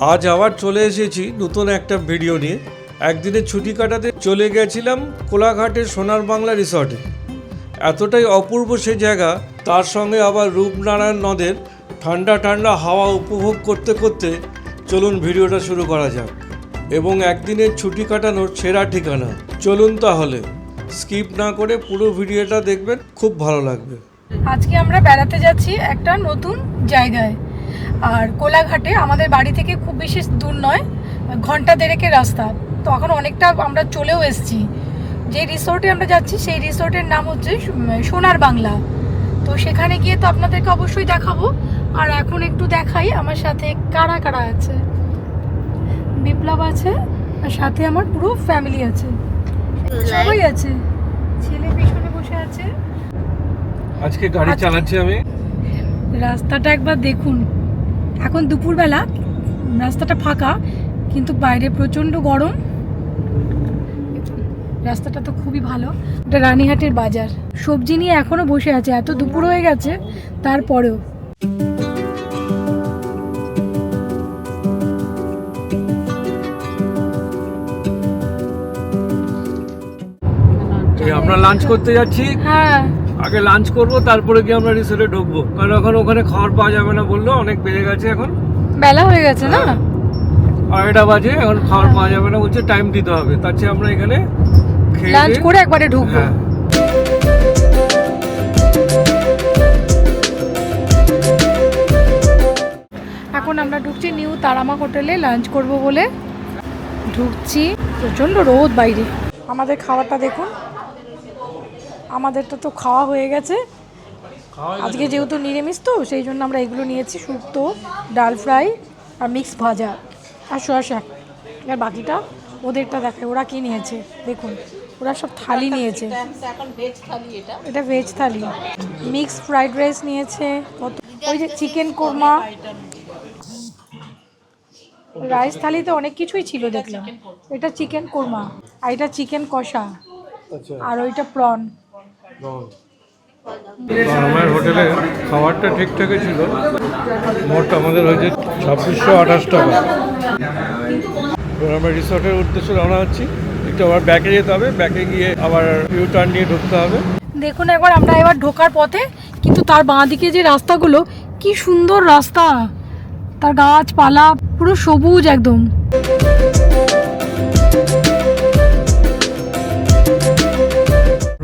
আজ আবার চলে এসেছি নতুন একটা ভিডিও নিয়ে। একদিনের ছুটি কাটাতে চলে গেছিলাম কোলাঘাটের সোনার বাংলা রিসর্টে। এতটাই অপূর্ব সে জায়গা, তার সঙ্গে আবার রূপনারায়ণ নদের ঠান্ডা ঠান্ডা হাওয়া উপভোগ করতে করতে চলুন ভিডিওটা শুরু করা যাক। এবং একদিনের ছুটি কাটানোর সেরা ঠিকানা। চলুন তাহলে, স্কিপ না করে পুরো ভিডিওটা দেখবেন, খুব ভালো লাগবে। আজকে আমরা বেড়াতে যাচ্ছি একটা নতুন জায়গায়। আর কোলাঘাটে আমাদের বাড়ি থেকে খুব বেশি দূর নয় ঘণ্টা দেড়েকের রাস্তা। তো এখন অনেকটা আমরা চলেও এসেছি। যে রিসোর্টে আমরা যাচ্ছি সেই রিসোর্টের নাম হচ্ছে সোনার বাংলা। তো সেখানে গিয়ে তো আপনাদেরকে অবশ্যই দেখাবো। আর এখন একটু দেখাই আমার সাথে কারা কারা আছে। বিপ্লব আছে আর সাথে আমার পুরো ফ্যামিলি আছে। সবাই আছে। ছেলে পেছনে বসে আছে। আজকে গাড়ি চালাচ্ছি আমি। রাস্তাটা একবার দেখুন। এখন দুপুরবেলা রাস্তাটা ফাঁকা কিন্তু বাইরে প্রচণ্ড গরম। রাস্তাটা তো খুবই ভালো। এটা রানীহাটের বাজার। সবজি নিয়ে এখনও বসে আছে এত দুপুর হয়ে গেছে তারপরেও। আমরা লাঞ্চ করতে যাচ্ছি। হ্যাঁ। আগে লাঞ্চ করব তারপরে গিয়ে আমরা রিসোর্টে ঢুকবো। কারণ এখন ওখানে খাবার পাওয়া যাবে না বলল অনেক বেড়ে গেছে এখন। বেলা হয়ে গেছে না? আড়াইটা বাজে এখন খাবার পাওয়া যাবে না বলছে টাইম দিতে হবে। তার চেয়ে আমরা এখানে লাঞ্চ করে একবারে ঢুকবো। হ্যাঁ। এখন আমরা ঢুকছি নিউ তারামা হোটেলে লাঞ্চ করব বলে। ঢুকছি প্রচণ্ড রোদ বাইরে। আমাদের খাবারটা দেখুন। আমাদেরটা তো খাওয়া হয়ে গেছে। আজকে যেহেতু নিরামিষ তো সেই জন্য আমরা এগুলো নিয়েছি শুক্তো ডাল ফ্রাই আর মিক্স ভাজা। আর শসা আর বাকিটা ওদেরটা দেখায় ওরা কি নিয়েছে? দেখুন ওরা সব থালি নিয়েছে। এটা veg thali. Mix fried rice নিয়েছে কত ওই যে চিকেন কোরমা। রাইস থালিতে অনেক কিছুই ছিল দেখলাম। এটা চিকেন কোরমা আর এটা চিকেন কষা। আচ্ছা। আর ওইটা প্রন। আমার হোটেলে খাবারটা ঠিকঠাকই ছিল। মোট আমাদের হয়েছে ছাব্বিশশো আঠাশ টাকা। এবার আমরা রিসর্টের উদ্দেশ্যে রওনা হচ্ছি। একটু আবার ব্যাকে যেতে হবে। ব্যাকে গিয়ে আবার ইউ টার্ন নিয়ে ঢুকতে হবে। দেখুন একবার আমরা এবার ঢোকার পথে কিন্তু তার বাঁ দিকে যে রাস্তাগুলো কি সুন্দর রাস্তা। তার গাছপালা পুরো সবুজ একদম।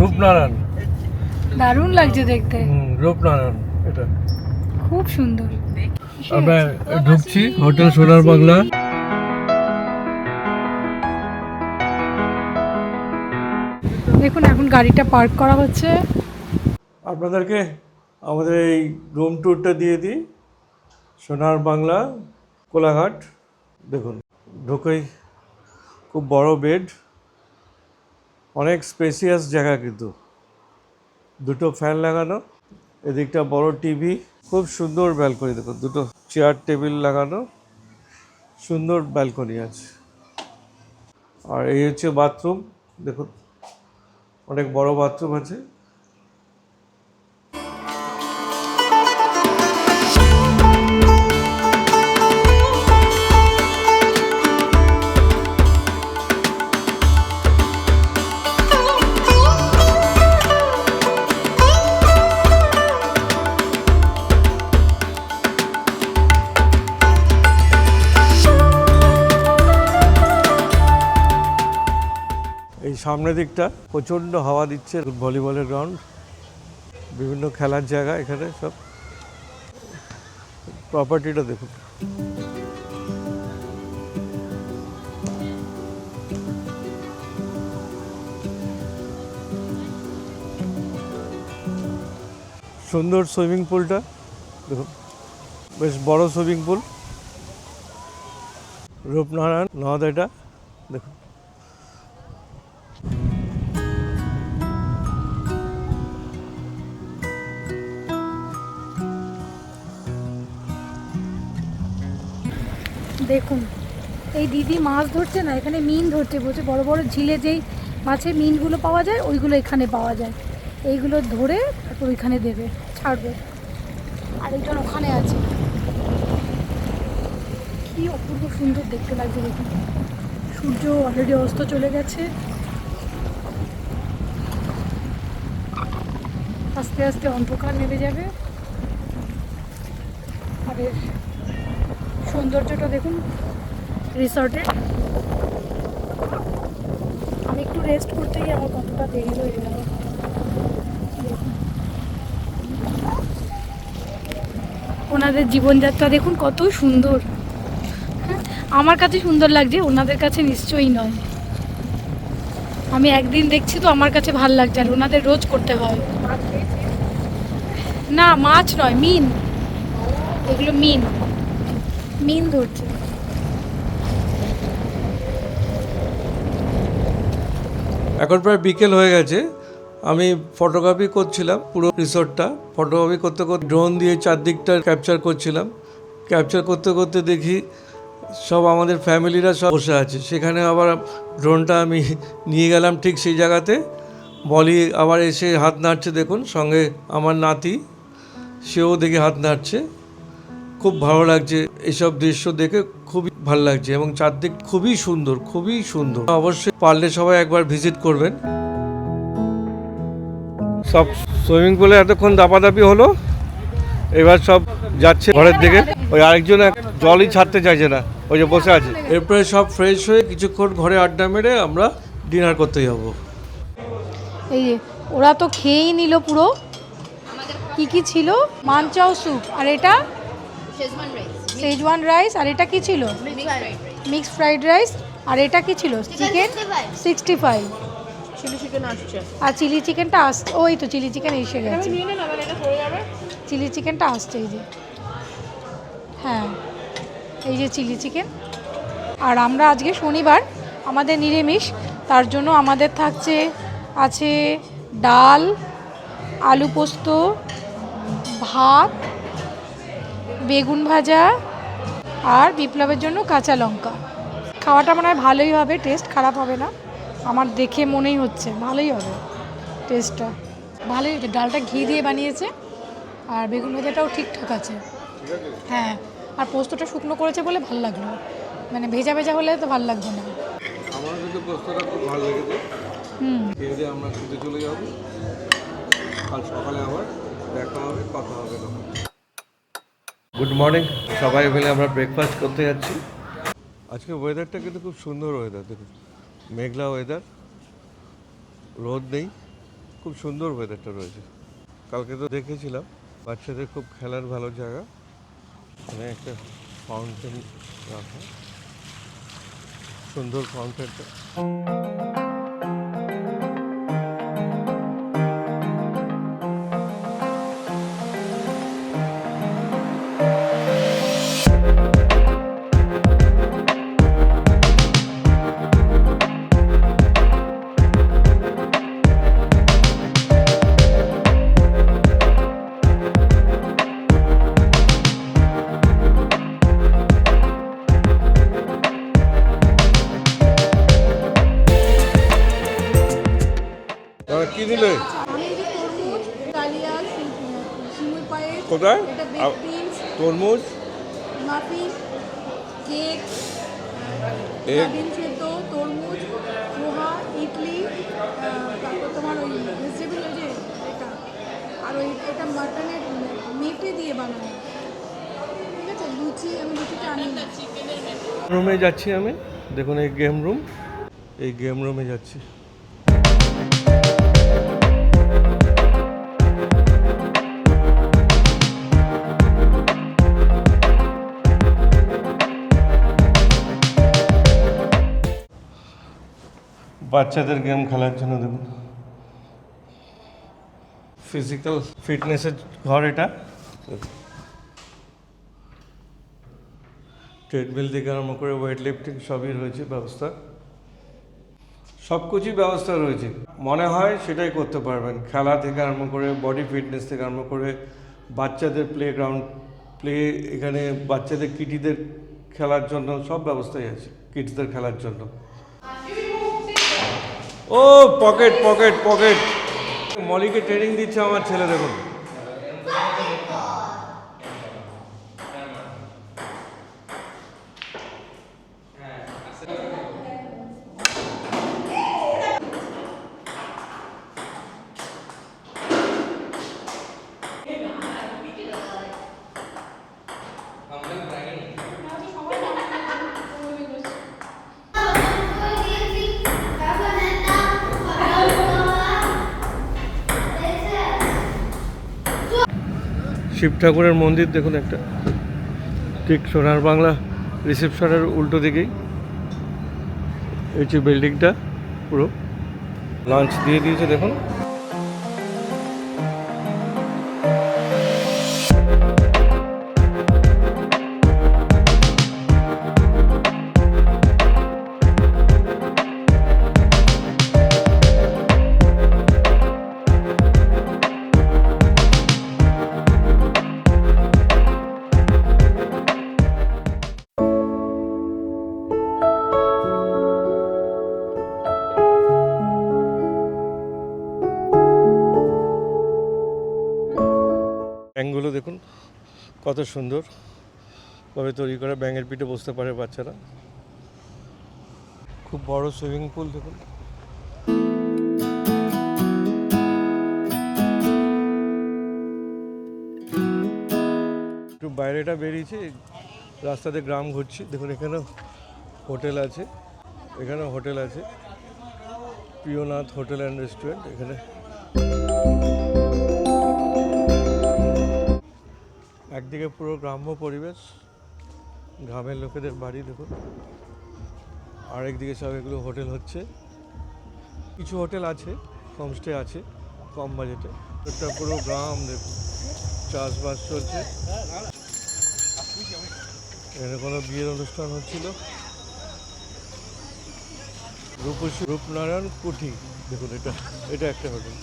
রূপনারায়ণ। দারুণ লাগছে দেখতে। রূপনারায়ণ এটা। খুব সুন্দর। আমরা ঢুকছি হোটেল সোনার বাংলা। দেখুন এখন গাড়িটা পার্ক করা হচ্ছে। আপনাদেরকে আমাদের এই রুম ট্যুরটা দিয়ে দিই। সোনার বাংলা কোলাঘাট। দেখুন ঢুকেই খুব বড় বেড। অনেক স্পেসিয়াস জায়গা কিন্তু। দুটো ফ্যান লাগানো, এদিকটা বড় টিভি, খুব সুন্দর ব্যালকনি দেখুন, দুটো চেয়ার টেবিল লাগানো, সুন্দর ব্যালকনি আছে। আর এই হচ্ছে বাথরুম, দেখুন, অনেক বড় বাথরুম আছে। এই সামনের দিকটা প্রচণ্ড হাওয়া দিচ্ছে ভলিবলের গ্রাউন্ড বিভিন্ন খেলার জায়গা এখানে সব। প্রপার্টিটা দেখুন। সুন্দর সুইমিং পুলটা দেখুন। বেশ বড় সুইমিং পুল রূপনারায়ণ নদ এটা দেখুন। দেখুন, এই দিদি মাছ ধরছে না, এখানে মিন ধরছে, বলছে বড় বড় ঝিলে যেই মাছের মিনগুলো পাওয়া যায়, ওইগুলো এখানে পাওয়া যায়। এইগুলো ধরে তারপর ওইখানে দেবে, ছাড়বে। আর একজন ওখানে আছে। কি অপূর্ব সুন্দর দেখতে লাগছে দেখুন। সূর্য অলরেডি অস্ত চলে গেছে। আস্তে আস্তে অন্ধকার নেমে যাবে। আর সৌন্দর্যটা দেখুন রিসর্টে আমি একটু রেস্ট করতেই আমার কতটা দেরি হয়ে গেল। ওনাদের জীবনযাত্রা দেখুন কত সুন্দর। হ্যাঁ, আমার কাছে সুন্দর লাগছে ওনাদের কাছে নিশ্চয়ই নয়। আমি একদিন দেখছি তো আমার কাছে ভালো লাগছে আর ওনাদের রোজ করতে হয়। না মাছ নয় মিন। এগুলো মিন। মিন ধরছে এখন প্রায় বিকেল হয়ে গেছে। আমি ফটোগ্রাফি করছিলাম, পুরো রিসোর্টটা ফটোগ্রাফি করতে করতে ড্রোন দিয়ে চারদিকটা ক্যাপচার করছিলাম। ক্যাপচার করতে করতে দেখি সব আমাদের ফ্যামিলিরা সব বসে আছে। সেখানে আবার ড্রোনটা আমি নিয়ে গেলাম ঠিক সেই জায়গাতে। বলি আবার এসে হাত নাড়ছে দেখুন, সঙ্গে আমার নাতি, সেও দেখি হাত নাড়ছে। খুব ভালো লাগছে। এইসব দৃশ্য দেখে খুবই ভালো লাগছে এবং চারদিক খুবই সুন্দর খুবই সুন্দর। অবশ্যই পারলে সবাই একবার ভিজিট করবেন। সব সুইমিং পুলে এতক্ষণ দাপাদাপি হলো। এবার সব যাচ্ছে ঘরের দিকে। ওই আরেকজন জলই ছাড়তে চাইছে না। ওই যে বসে আছে। এরপরে সব ফ্রেশ হয়ে কিছুক্ষণ ঘরে আড্ডা মেরে আমরা ডিনার করতে যাব। এই যে ওরা তো খেয়েই নিল পুরো। কি কি ছিল? মানচাও স্যুপ আর এটা? Rice. রাইস আর এটা কি ছিল? মিক্স ফ্রাইড রাইস আর এটা কি ছিল? Chicken sixty five chilli chicken আসছে। আর চিলি চিকেনটা আস ওই তো চিলি চিকেন এসে গেছে। চিলি চিকেনটা আসছে এই যে। হ্যাঁ এই যে চিলি চিকেন। আর আমরা আজকে শনিবার আমাদের নিরামিষ তার জন্য আমাদের থাকছে আছে ডাল আলু পোস্ত ভাত বেগুন ভাজা আর বিপ্লবের জন্য কাঁচা লঙ্কা। খাওয়াটা মনে হয় ভালোই হবে টেস্ট খারাপ হবে না। আমার দেখে মনেই হচ্ছে ভালোই হবে টেস্টটা ভালোই হচ্ছে ডালটা ঘি দিয়ে বানিয়েছে আর বেগুন ভাজাটাও ঠিকঠাক আছে। হ্যাঁ আর পোস্তটা শুকনো করেছে বলে ভালো লাগল। মানে ভেজা ভেজা হলে তো ভালো লাগবে না। আমার কিন্তু পোস্তটা খুব ভালো লেগেছে। হুম। খেয়ে আমরা শুতে চলে যাব। কাল সকালে আবার দেখা হবে কথা হবে তখন। গুড মর্নিং সবাই মিলে আমরা ব্রেকফাস্ট করতে যাচ্ছি। আজকে ওয়েদারটা কিন্তু খুব সুন্দর ওয়েদার দেখুন। মেঘলা ওয়েদার রোদ নেই, খুব সুন্দর ওয়েদারটা রয়েছে। কালকে তো দেখেছিলাম, বাচ্চাদের খুব খেলার ভালো জায়গা। এখানে একটা ফাউন্টেন রাখা। সুন্দর ফাউন্টেনটা বিনস তরমুজ কেক এগ। ডিম সেদ্ধ তরমুজ পোহা ইডলি তারপর তোমার ওই ভেজিটেবল যে এটা আর ওই এটা মাটনের মেটে দিয়ে বানানো। ঠিক আছে? লুচি আমি লুচিটা আনি। রুমে যাচ্ছি আমি। দেখুন এই গেম রুম এই গেম রুমে যাচ্ছি। বাচ্চাদের গেম খেলার জন্য দেখুন ফিজিক্যাল ফিটনেসের ঘর এটা। ট্রেডমিল থেকে আরম্ভ করে ওয়েট লিফটিং সবই রয়েছে, ব্যবস্থা। সব কিছুই ব্যবস্থা রয়েছে। মনে হয় সেটাই করতে পারবেন। খেলা থেকে আরম্ভ করে বডি ফিটনেস থেকে আরম্ভ করে বাচ্চাদের প্লে গ্রাউন্ড প্লে এখানে বাচ্চাদের কিটিদের খেলার জন্য সব ব্যবস্থাই আছে কিডসদের খেলার জন্য। ও পকেট পকেট পকেট মলিকে ট্রেনিং দিচ্ছে আমার ছেলে দেখুন। শিব ঠাকুরের মন্দির, দেখুন একটা। ঠিক সোনার বাংলা রিসেপশনের উল্টো দিকেই। এই যে বিল্ডিংটা, পুরো। লাঞ্চ দিয়ে দিয়েছে, দেখুন। কত সুন্দর ভাবে তৈরি করা ব্যাঙের পিঠে বসতে পারে বাচ্চারা। খুব বড় সুইমিং পুল দেখুন। একটু বাইরেটা বেরিয়েছি, রাস্তাতে গ্রাম ঘুরছি। দেখুন, এখানেও হোটেল আছে, এখানেও হোটেল আছে। প্রিয়নাথ হোটেল অ্যান্ড রেস্টুরেন্ট, এখানে। একদিকে পুরো গ্রাম্য পরিবেশ, গ্রামের লোকেদের বাড়ি, দেখুন। আরেকদিকে সব এগুলো হোটেল হচ্ছে। কিছু হোটেল আছে, হোমস্টে আছে, কম বাজেটে। একটা পুরো গ্রাম, দেখুন। চাষবাস চলছে। এখানে কোনো বিয়ের অনুষ্ঠান হচ্ছিল। রূপসী, রূপনারায়ণ কুঠি, দেখুন এটা এটা একটা হোটেল।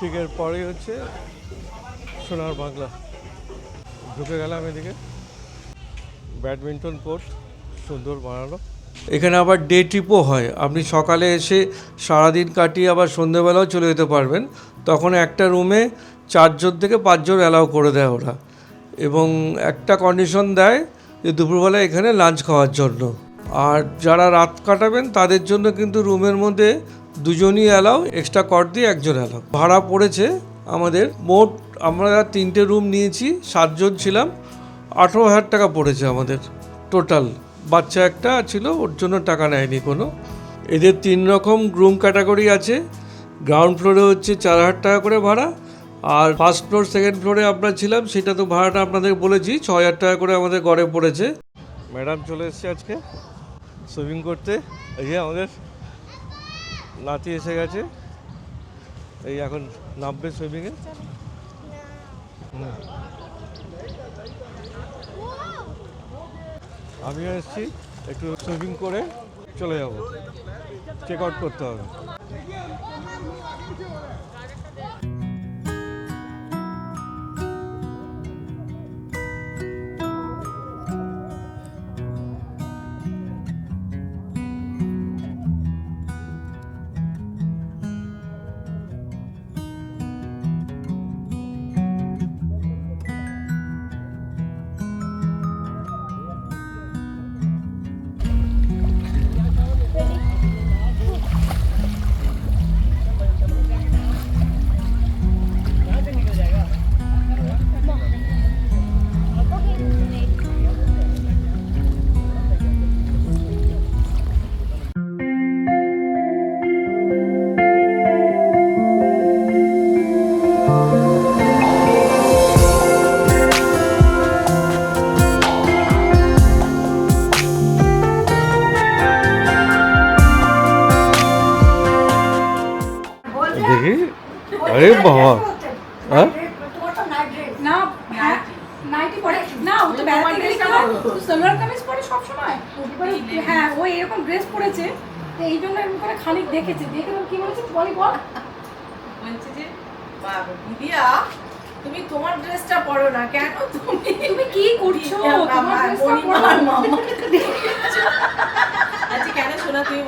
ঠিক এর পরেই হচ্ছে সোনার বাংলা। ঢুকে গেলাম এদিকে। ব্যাডমিন্টন কোর্ট, সুন্দর বানানো। এখানে আবার ডে ট্রিপও হয়। আপনি সকালে এসে সারাদিন কাটিয়ে আবার সন্ধেবেলাও চলে যেতে পারবেন। তখন একটা রুমে চারজন থেকে পাঁচজন অ্যালাউ করে দেয় ওরা। এবং একটা কন্ডিশন দেয় যে দুপুরবেলা এখানে লাঞ্চ খাওয়ার জন্য। আর যারা রাত কাটাবেন, তাদের জন্য কিন্তু রুমের মধ্যে দুজনই অ্যালাউ এক্সট্রা কট দিয়ে একজন অ্যালাউ ভাড়া পড়েছে আমাদের মোট আমরা তিনটে রুম নিয়েছি, সাতজন ছিলাম। আঠেরো হাজার টাকা পড়েছে আমাদের টোটাল বাচ্চা একটা ছিল, ওর জন্য টাকা নেয়নি কোনো। এদের তিন রকম রুম ক্যাটাগরি আছে। গ্রাউন্ড ফ্লোরে হচ্ছে চার হাজার টাকা করে ভাড়া, আর ফার্স্ট ফ্লোর সেকেন্ড ফ্লোরে আমরা ছিলাম, সেটা তো ভাড়াটা আপনাদের বলেছি, ছ হাজার টাকা করে আমাদের গড়ে পড়েছে। ম্যাডাম চলে এসছে আজকে সুইমিং করতে। এই যে আমাদের নাতি এসে গেছে। এই এখন নামবে সুইমিংয়ে আমিও এসেছি একটু সুইমিং করে চলে যাব। চেক আউট করতে হবে। বাবা হ্যাঁ? না হ্যাঁ নাইটি পরে না ও তো বেড়াতে গেলে সালোয়ার কামিজ পরে সব হ্যাঁ ও এরকম ড্রেস পরেছে তো এই জন্য এরকম করে খানিক দেখেছে। দেখে কি বলছে বলি বল। বলছে যে বাবা দিদিয়া তুমি তোমার ড্রেসটা পরো না কেন তুমি? তুমি কি করছ? তোমার ড্রেসটা পরো। মামাকে আচ্ছা কেন শোনা তুমি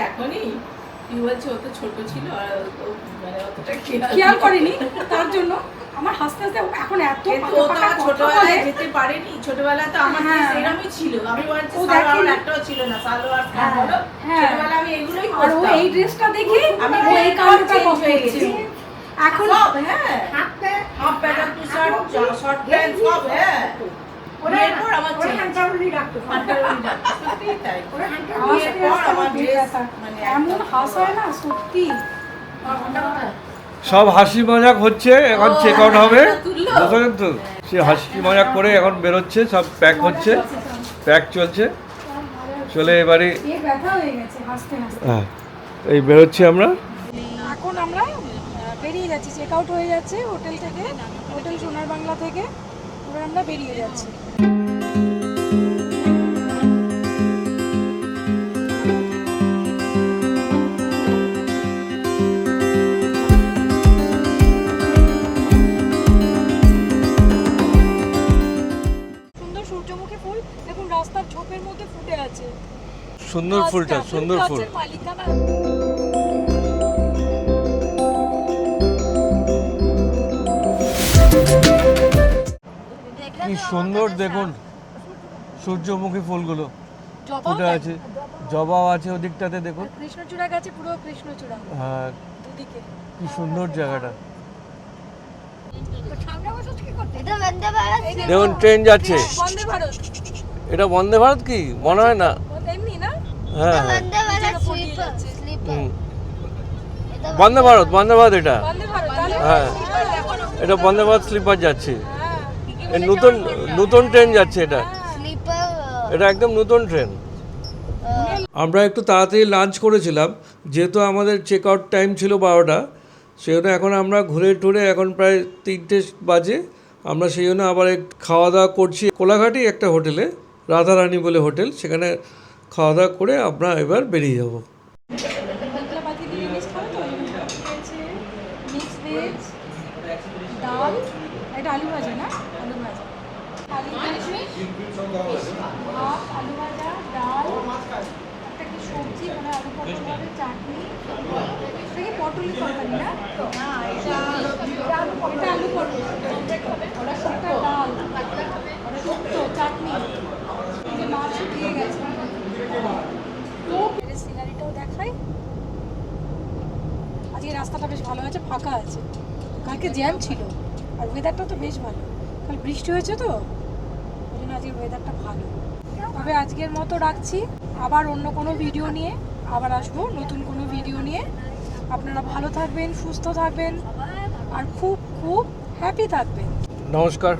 দেখো নি তুই বলছো ও তো ছোট ছিল আর মানে অতটা খেয়াল করিনি তার জন্য আমার হাসতে হাসতে এখন এত ছোটবেলায় যেতে পারেনি। ছোটবেলায় তো আমার হ্যাঁ। এরকমই ছিল। আমি বলছি সালোয়ার একটাও ছিল না সালোয়ার হ্যাঁ, হ্যাঁ। ছোটবেলায় আমি এগুলোই আর ও এই ড্রেসটা দেখে আমি এই change হয়ে গেছি। এখন হ্যাঁ। হাফ প্যান্ট আর টি-শার্ট শর্ট প্যান্ট সব হ্যাঁ। এরপর আমার। হান্টারওয়ালি ডাক্তার, সত্যিই তাই। মানে এমন হাসায় না সত্যি। আমার ঘণ্টা কোথায়? সব হাসি মজাক হচ্ছে এখন চেক আউট হবে। বুঝলেন তো? সে হাসি মজাক করে এখন বেরোচ্ছে সব প্যাক হচ্ছে প্যাক চলছে। চলে এবারে হয়ে গেছে হাসতে হাসতে। হ্যাঁ এই বেরোচ্ছি আমরা। এখন আমরা বেরিয়ে যাচ্ছি চেক আউট হয়ে যাচ্ছে হোটেল থেকে হোটেল সোনার বাংলা থেকে। এবার আমরা বেরিয়ে যাচ্ছি। সুন্দর ফুলটা সুন্দর ফুল। কি সুন্দর দেখুন সূর্যমুখী ফুলগুলো। জবাও ফুটে আছে জবাও। আছে ওদিকটাতে দেখুন। কৃষ্ণচূড়া গাছে পুরো কৃষ্ণচূড়া। হ্যাঁ দুদিকে। কি সুন্দর জায়গাটা। এটা বন্দে ভারত। দেখুন ট্রেন যাচ্ছে। এটা বন্দে ভারত কি? মনে হয় না। হ্যাঁ হ্যাঁ। বন্দে ভারত। বন্দে ভারত এটা। হ্যাঁ। এটা বন্দে ভারত স্লিপার যাচ্ছে। এই নতুন নতুন ট্রেন যাচ্ছে এটা। এটা একদম নতুন ট্রেন আমরা একটু তাড়াতাড়ি লাঞ্চ করেছিলাম যেহেতু আমাদের চেক আউট টাইম ছিল বারোটা সেজন্য এখন আমরা ঘুরে টুরে এখন প্রায় তিনটে বাজে। আমরা সেই জন্য আবার খাওয়া দাওয়া করছি। কোলাঘাটি একটা হোটেলে রাধারানী বলে হোটেল সেখানে খাওয়া দাওয়া করে আমরা এবার বেরিয়ে যাব বাংলা বাকি নিরামিষ খাবে তো রয়েছে মিক্স ভেজ ডাল এটা আলু ভাজা না আলু ভাজা আলু ভাত আলু ভাজা ডাল একটা কি সবজি মানে আলু পটল হবে চাটনি এটা কি পটলের তরকারি না এটা আলু পটল এটা আলু পটল ওরা একটা ডাল শুক্তো চাটনি এই যে মাছ দিয়ে গেছে তো সিনারিটাও দেখাই আজকে রাস্তাটা বেশ ভালো আছে ফাঁকা আছে কালকে জ্যাম ছিল আর ওয়েদারটা তো বেশ ভালো। কাল বৃষ্টি হয়েছে তো, ওই জন্য আজকের ওয়েদারটা ভালো। তবে আজকের মতো রাখছি। আবার অন্য কোনো ভিডিও নিয়ে আবার আসব, নতুন কোনো ভিডিও নিয়ে। আপনারা ভালো থাকবেন, সুস্থ থাকবেন, আর খুব খুব হ্যাপি থাকবেন। নমস্কার।